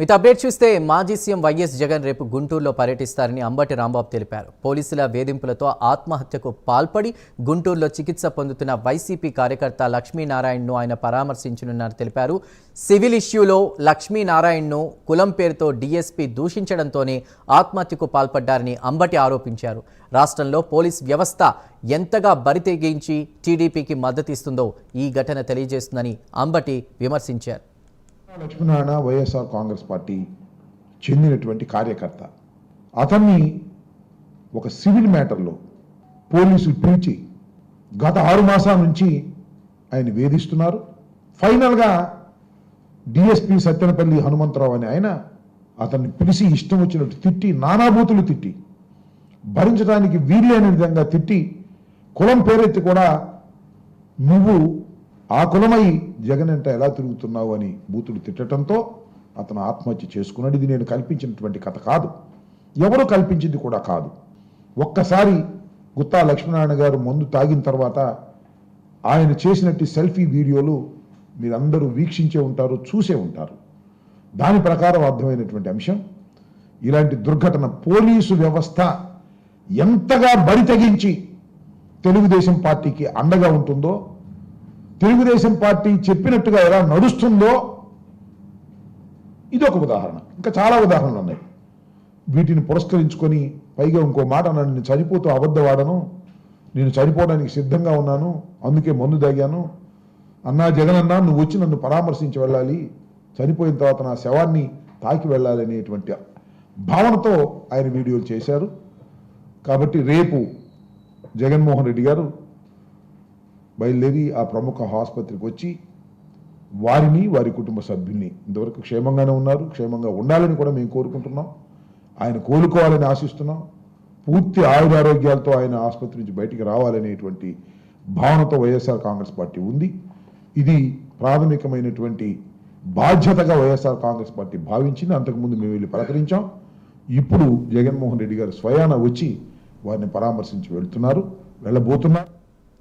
With update చూస్తే మాజీ CM YS Jagan రేపు గుంటూరులో పర్యటిస్తారని అంబటి రాంబాబు తెలిపారు. పోలీసుల వేధింపులతో ఆత్మహత్యకు పాల్పడి గుంటూరులో చికిత్స పొందుతున్న వైసీపీ కార్యకర్త లక్ష్మీనారాయణను ఆయన పరామర్శించనున్నారు తెలిపారు. సివిల్ ఇష్యూలో లక్ష్మీనారాయణను కులం పేరుతో డీఎస్పీ దూషించడంతోనే ఆత్మహత్యకు పాల్పడ్డారని అంబటి ఆరోపించారు. రాష్ట్రంలో పోలీస్ వ్యవస్థ ఎంతగా బరితెగించి టీడీపీకి మద్దతిస్తుందో ఈ ఘటన తెలియజేస్తుందని అంబటి విమర్శించారు. లక్ష్మీనారాయణ వైఎస్ఆర్ కాంగ్రెస్ పార్టీ చెందినటువంటి కార్యకర్త. అతన్ని ఒక సివిల్ మ్యాటర్లో పోలీసులు పిలిచి గత ఆరు మాసాల నుంచి ఆయన వేధిస్తున్నారు. ఫైనల్గా డిఎస్పి సత్యనపల్లి హనుమంతరావు అని ఆయన అతన్ని పిలిచి ఇష్టం వచ్చినట్టు తిట్టి నానాభూతులు తిట్టి భరించడానికి వీల్లేని విధంగా తిట్టి కులం పేరెత్తి కూడా నువ్వు ఆ కులమై జగన్ అంటే ఎలా తిరుగుతున్నావు అని బూతుడు తిట్టడంతో అతను ఆత్మహత్య చేసుకున్నాడు. ఇది నేను కల్పించినటువంటి కథ కాదు. ఎవరు కల్పించింది కూడా కాదు. ఒక్కసారి గుత్తా లక్ష్మీనారాయణ గారు మందు తాగిన తర్వాత ఆయన చేసినట్టు సెల్ఫీ వీడియోలు మీరందరూ వీక్షించే ఉంటారు చూసే ఉంటారు. దాని ప్రకారం అర్థమైనటువంటి అంశం ఇలాంటి దుర్ఘటన పోలీసు వ్యవస్థ ఎంతగా బరి తెగించి తెలుగుదేశం పార్టీకి అండగా ఉంటుందో తెలుగుదేశం పార్టీ చెప్పినట్టుగా ఎలా నడుస్తుందో ఇది ఒక ఉదాహరణ. ఇంకా చాలా ఉదాహరణలు ఉన్నాయి. వీటిని పురస్కరించుకొని పైగా ఇంకో మాట అన్నాను నేను చనిపోతూ అబద్ధవాడను నేను చనిపోవడానికి సిద్ధంగా ఉన్నాను అందుకే మందు తాగాను. అన్నా జగనన్నా నువ్వు వచ్చి నన్ను పరామర్శించి వెళ్ళాలి. చనిపోయిన తర్వాత నా శవాన్ని తాకి వెళ్ళాలి అనేటువంటి భావనతో ఆయన వీడియోలు చేశారు. కాబట్టి రేపు జగన్మోహన్ రెడ్డి గారు బయలుదేరి ఆ ప్రముఖ ఆసుపత్రికి వచ్చి వారిని వారి కుటుంబ సభ్యుల్ని ఇంతవరకు క్షేమంగానే ఉన్నారు క్షేమంగా ఉండాలని కూడా మేము కోరుకుంటున్నాం. ఆయన కోలుకోవాలని ఆశిస్తున్నాం. పూర్తి ఆయురారోగ్యాలతో ఆయన ఆసుపత్రి నుంచి బయటికి రావాలనేటువంటి భావనతో వైఎస్ఆర్ కాంగ్రెస్ పార్టీ ఉంది. ఇది ప్రాథమికమైనటువంటి బాధ్యతగా వైఎస్ఆర్ కాంగ్రెస్ పార్టీ భావించింది. అంతకుముందు మేము వెళ్ళి పలకరించాం. ఇప్పుడు జగన్మోహన్ రెడ్డి గారు స్వయాన వచ్చి వారిని పరామర్శించి వెళ్తున్నారు వెళ్ళబోతున్నారు.